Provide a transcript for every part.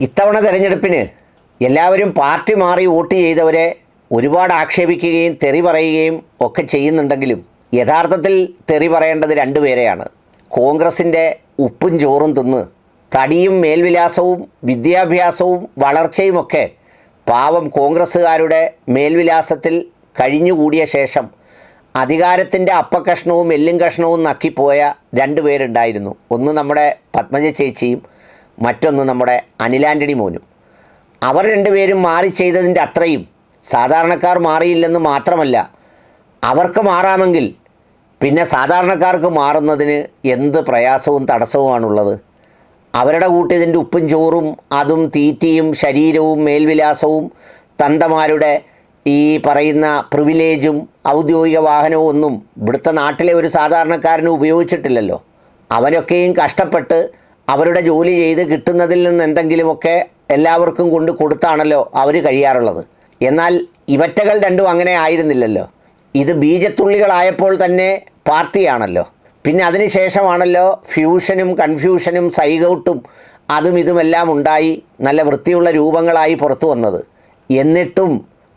ഇത്തവണ തെരഞ്ഞെടുപ്പിന് എല്ലാവരും പാർട്ടി മാറി വോട്ട് ചെയ്തവരെ ഒരുപാട് ആക്ഷേപിക്കുകയും തെറി പറയുകയും ഒക്കെ ചെയ്യുന്നുണ്ടെങ്കിലും യഥാർത്ഥത്തിൽ തെറി പറയേണ്ടത് രണ്ടുപേരെയാണ് കോൺഗ്രസിന്റെ ഉപ്പും ചോറും തിന്ന് തടിയും മേൽവിലാസവും വിദ്യാഭ്യാസവും വളർച്ചയുമൊക്കെ പാവം കോൺഗ്രസ്സുകാരുടെ മേൽവിലാസത്തിൽ കഴിഞ്ഞുകൂടിയ ശേഷം അധികാരത്തിന്റെ അപ്പക്കഷ്ണവും എല്ലും കഷ്ണവും നക്കിപ്പോയ രണ്ടുപേരുണ്ടായിരുന്നു ഒന്ന് നമ്മുടെ പത്മജ ചേച്ചിയും മറ്റൊന്ന് നമ്മുടെ അനിലാന്റണി മോനും. അവർ രണ്ടുപേരും മാറി ചെയ്തതിന്റെ അത്രയും സാധാരണക്കാർ മാറിയില്ലെന്ന് മാത്രമല്ല അവർക്ക് മാറാമെങ്കിൽ പിന്നെ സാധാരണക്കാർക്ക് മാറുന്നതിന് എന്ത് പ്രയാസവും തടസ്സവുമാണുള്ളത്? അവരുടെ കൂട്ടിയതിന്റെ ഉപ്പും ചോറും അതും തീറ്റിയും ശരീരവും മേൽവിലാസവും തന്തമാരുടെ ഈ പറയുന്ന പ്രിവിലേജും ഔദ്യോഗിക വാഹനവും ഒന്നും ഇവിടുത്തെ നാട്ടിലെ ഒരു സാധാരണക്കാരന് ഉപയോഗിച്ചിട്ടില്ലല്ലോ. അവനൊക്കെയും കഷ്ടപ്പെട്ട് അവരുടെ ജോലി ചെയ്ത് കിട്ടുന്നതിൽ നിന്ന് എന്തെങ്കിലുമൊക്കെ എല്ലാവർക്കും കൊണ്ട് കൊടുത്താണല്ലോ അവർ കഴിയാറുള്ളത്. എന്നാൽ ഇവറ്റകൾ രണ്ടും അങ്ങനെ ആയിരുന്നില്ലല്ലോ. ഇത് ബീജത്തുള്ളികളായപ്പോൾ തന്നെ പാർട്ടിയാണല്ലോ. പിന്നെ അതിനുശേഷമാണല്ലോ ഫ്യൂഷനും കൺഫ്യൂഷനും സൈഗൗട്ടും അതും ഇതുമെല്ലാം ഉണ്ടായി നല്ല വൃത്തിയുള്ള രൂപങ്ങളായി പുറത്തു വന്നത്. എന്നിട്ടും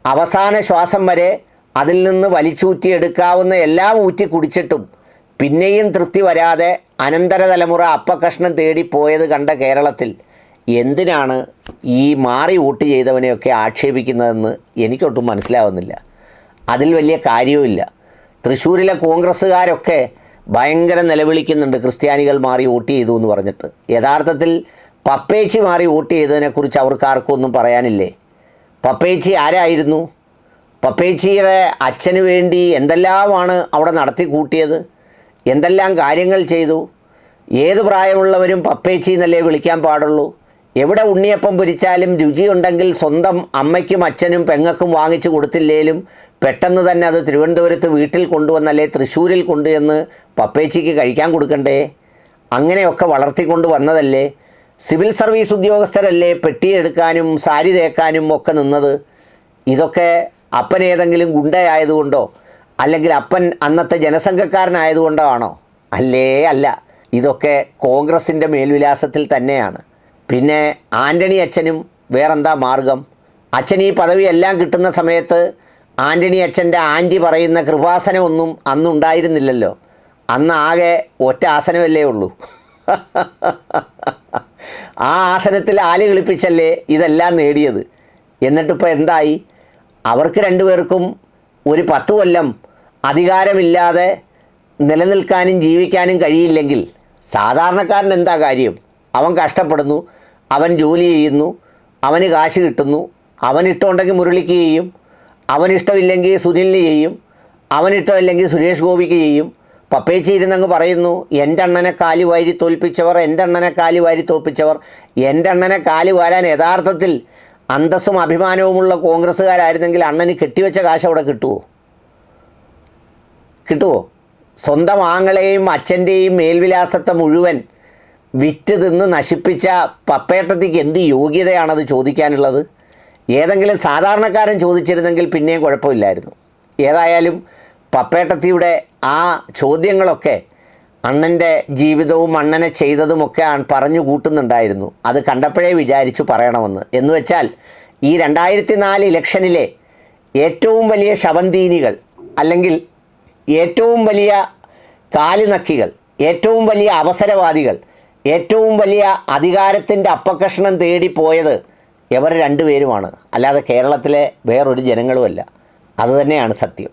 അവസാന ശ്വാസം വരെ അതിൽ നിന്ന് വലിച്ചൂറ്റിയെടുക്കാവുന്ന എല്ലാം ഊറ്റി കുടിച്ചിട്ടും പിന്നെയും തൃപ്തി വരാതെ അനന്തര തലമുറ അപ്പക്കഷ്ണം തേടി പോയത് കണ്ട കേരളത്തിൽ എന്തിനാണ് ഈ മാറി വോട്ട് ചെയ്തവനെയൊക്കെ ആക്ഷേപിക്കുന്നതെന്ന് എനിക്കൊട്ടും മനസ്സിലാവുന്നില്ല. അതിൽ വലിയ കാര്യവുമില്ല. തൃശ്ശൂരിലെ കോൺഗ്രസ്സുകാരൊക്കെ ഭയങ്കര നിലവിളിക്കുന്നുണ്ട് ക്രിസ്ത്യാനികൾ മാറി വോട്ട് ചെയ്തു എന്ന് പറഞ്ഞിട്ട്. യഥാർത്ഥത്തിൽ പപ്പേച്ചി മാറി വോട്ട് ചെയ്തതിനെക്കുറിച്ച് അവർക്ക് ആർക്കും ഒന്നും പറയാനില്ലേ? പപ്പേച്ചി ആരായിരുന്നു? പപ്പേച്ചിയുടെ അച്ഛന് വേണ്ടി എന്തെല്ലാമാണ് അവിടെ നടത്തി കൂട്ടിയത് എന്തെല്ലാം കാര്യങ്ങൾ ചെയ്തു? ഏത് പ്രായമുള്ളവരും പപ്പേച്ചി എന്നല്ലേ വിളിക്കാൻ പാടുള്ളൂ? എവിടെ ഉണ്ണിയപ്പം പൊരിച്ചാലും രുചിയുണ്ടെങ്കിൽ സ്വന്തം അമ്മയ്ക്കും അച്ഛനും പെങ്ങൾക്കും വാങ്ങിച്ചു കൊടുത്തില്ലേലും പെട്ടെന്ന് തന്നെ അത് തിരുവനന്തപുരത്ത് വീട്ടിൽ കൊണ്ടുവന്നല്ലേ തൃശ്ശൂരിൽ കൊണ്ടു എന്ന് പപ്പേച്ചിക്ക് കഴിക്കാൻ കൊടുക്കണ്ടേ? അങ്ങനെയൊക്കെ വളർത്തിക്കൊണ്ട് വന്നതല്ലേ? സിവിൽ സർവീസ് ഉദ്യോഗസ്ഥരല്ലേ പെട്ടിയെടുക്കാനും സാരി തേക്കാനും ഒക്കെ നിന്നത്? ഇതൊക്കെ അപ്പനേതെങ്കിലും ഗുണ്ടയായതുകൊണ്ടോ? അല്ലെങ്കിൽ അപ്പൻ അന്നത്തെ ജനസംഘക്കാരനായതുകൊണ്ടാണോ? അല്ലേ അല്ല. ഇതൊക്കെ കോൺഗ്രസിന്റെ മേൽവിലാസത്തിൽ തന്നെയാണ്. പിന്നെ ആന്റണി അച്ഛനും വേറെന്താ മാർഗം? അച്ഛൻ ഈ പദവി എല്ലാം കിട്ടുന്ന സമയത്ത് ആന്റണി അച്ഛന്റെ ആന്റി പറയുന്ന കൃപാസനമൊന്നും അന്നുണ്ടായിരുന്നില്ലല്ലോ. അന്ന് ആകെ ഒറ്റ ആസനമല്ലേ ഉള്ളൂ. ആ ആസനത്തിൽ ആൽ കളിപ്പിച്ചല്ലേ ഇതെല്ലാം നേടിയത്. എന്നിട്ടിപ്പോൾ എന്തായി? അവർക്ക് രണ്ടുപേർക്കും ഒരു പത്ത് കൊല്ലം അധികാരമില്ലാതെ നിലനിൽക്കാനും ജീവിക്കാനും കഴിയില്ലെങ്കിൽ സാധാരണക്കാരൻ എന്താ കാര്യം? അവൻ കഷ്ടപ്പെടുന്നു അവൻ ജോലി ചെയ്യുന്നു അവന് കാശ് കിട്ടുന്നു അവനിഷ്ടമുണ്ടെങ്കിൽ മുരളിക്ക് ചെയ്യും അവനിഷ്ടമില്ലെങ്കിൽ സുനിലിന് ചെയ്യും അവനിഷ്ടമില്ലെങ്കിൽ സുരേഷ് ഗോപിക്ക് ചെയ്യും. പപ്പേച്ചി ഇരുന്നങ്ങ് പറയുന്നു എന്റെ അണ്ണനെ കാലി വാരി തോൽപ്പിച്ചവർ എന്റെ അണ്ണനെ കാലി വാരി തോൽപ്പിച്ചവർ എന്റെ അണ്ണനെ കാലി വാരാൻ യഥാർത്ഥത്തിൽ അന്തസ്സും അഭിമാനവുമുള്ള കോൺഗ്രസ്സുകാരായിരുന്നെങ്കിൽ അണ്ണന് കെട്ടിവെച്ച കാശ് അവിടെ കിട്ടുമോ കിട്ടുമോ സ്വന്തം ആങ്ങളെയും അച്ഛന്റെയും മേൽവിലാസത്തെ മുഴുവൻ വിറ്റ് തിന്ന് നശിപ്പിച്ച പപ്പേട്ടത്തിക്ക് എന്ത് യോഗ്യതയാണത് ചോദിക്കാനുള്ളത്? ഏതെങ്കിലും സാധാരണക്കാരൻ ചോദിച്ചിരുന്നെങ്കിൽ പിന്നെയും കുഴപ്പമില്ലായിരുന്നു. ഏതായാലും പപ്പേട്ടത്തിയുടെ ആ ചോദ്യങ്ങളൊക്കെ അണ്ണന്റെ ജീവിതവും അണ്ണനെ ചെയ്തതുമൊക്കെ പറഞ്ഞു കൂട്ടുന്നുണ്ടായിരുന്നു. അത് കണ്ടപ്പോഴേ വിചാരിച്ചു പറയണമെന്ന്. എന്ന് വെച്ചാൽ ഈ രണ്ടായിരത്തി നാല് ഇലക്ഷനിലെ ഏറ്റവും വലിയ ശവന്തീനികൾ അല്ലെങ്കിൽ ഏറ്റവും വലിയ കാലിനക്കികൾ ഏറ്റവും വലിയ അവസരവാദികൾ ഏറ്റവും വലിയ അധികാരത്തിന്റെ അപ്പകഷ്ണം തേടിപ്പോയത് ഇവർ രണ്ടുപേരുമാണ്. അല്ലാതെ കേരളത്തിലെ വേറൊരു ജനങ്ങളുമല്ല. അതുതന്നെയാണ് സത്യം.